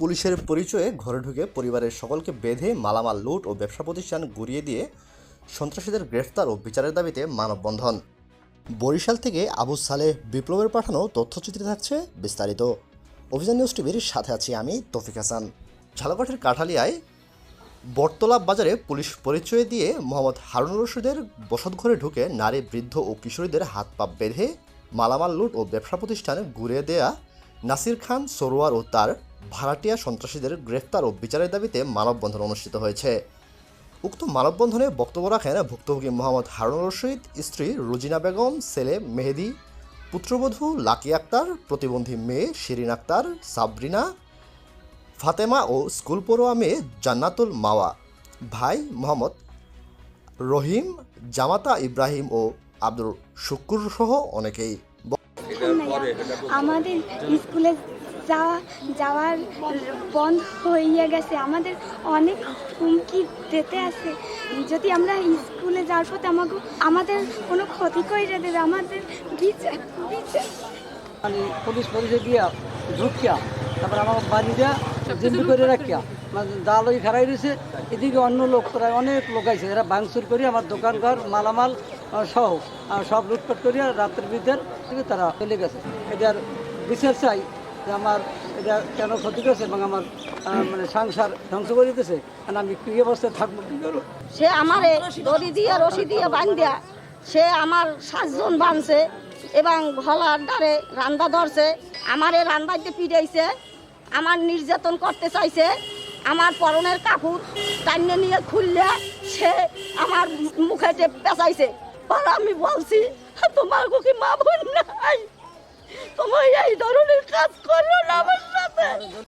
পুলিশের পরিচয়ে ঘরে ঢুকে পরিবারের সকলকে বেঁধে মালামাল লুট ও ব্যবসা প্রতিষ্ঠান গুড়িয়ে দিয়ে সন্ত্রাসীদের গ্রেফতার ও বিচারের দাবিতে মানববন্ধন। বরিশাল থেকে আবু সালেহ বিপ্লবের পাঠানো তথ্যচিত্রে থাকছে বিস্তারিত। অভিযান নিউজ টিভির সাথে আছি আমি তফিক হাসান। ঝালকাঠির কাঠালিয়ায় বটতলা বাজারে পুলিশ পরিচয় দিয়ে মোহাম্মদ হারুনুর রশিদের বসতঘরে ঢুকে নারী, বৃদ্ধ ও কিশোরীদের হাত পা বেঁধে মালামাল লুট ও ব্যবসা প্রতিষ্ঠানে ঘুরিয়ে দেয়া নাসির খান, সরোয়ার ও তার ভাড়াটিয়া সন্ত্রাসীদের গ্রেফতার ও বিচারের দাবিতে মানববন্ধন অনুষ্ঠিত হয়েছে। উক্ত মানববন্ধনে বক্তব্য রাখেন ভুক্তভোগী মোহাম্মদ হারুনুর রশিদ, স্ত্রী রুজিনা বেগম, ছেলে মেহেদি, পুত্রবধূ লাকি আক্তার, প্রতিবন্ধী মেয়ে শিরিন আক্তার, সাবরিনা, ফাতেমা ও স্কুল পড়ুয়া মেয়ে জান্নাতুল মাওয়া, ভাই মোহাম্মদ রহিম, জামাতা ইব্রাহিম ও আব্দুল শুক্কুর সহ অনেকেই আমাদের স্কুলে যাওয়া, যাওয়ার বন্ধ হয়ে গেছে। আমাদের অনেক হুমকি দিতে আছে। যদি আমরা স্কুলে যাওয়ার পথে আমাকে আমাদের কোনো ক্ষতি করে দেবে, আমাদের মানে পুলিশ পরিচয় দিয়া, ঢুকিয়া, তারপর আমার বাড়িটা জিম্মি করে রাখিয়া মানে জাল ওই খারাই রয়েছে এদিকে অন্য লোক, প্রায় অনেক লোক আছে এরা ভাঙচুর করে আমার দোকানঘর মালামাল সহ সব লুটপাট করিয়া রাত্রের ভিতর তারা চলে গেছে। এটার বিচার চাই। যে আমার এটা কেন ক্ষতি করেছে এবং আমার মানে সংসার ধ্বংস করে দিতেছে? আর আমি কী অবস্থায় থাকব, কী করব? সে আমারে দড়ি দিয়ে, রশি দিয়ে বান্ধিয়া সে আমার সাতজন বানছে এবং গলার দ্বারে রান্দা ধরছে, আমারে রান্দাইতে পিড়াইছে আমার নির্যাতন করতে চাইছে, আমার পরনের কাপড় টাইনে নিয়ে খুললে সে আমার মুখে পেঁচাইছে। পর আমি বলছি, তোমার কি মা বোন নাই। তোমার এই ধরনের কাজ করো না আমার সাথে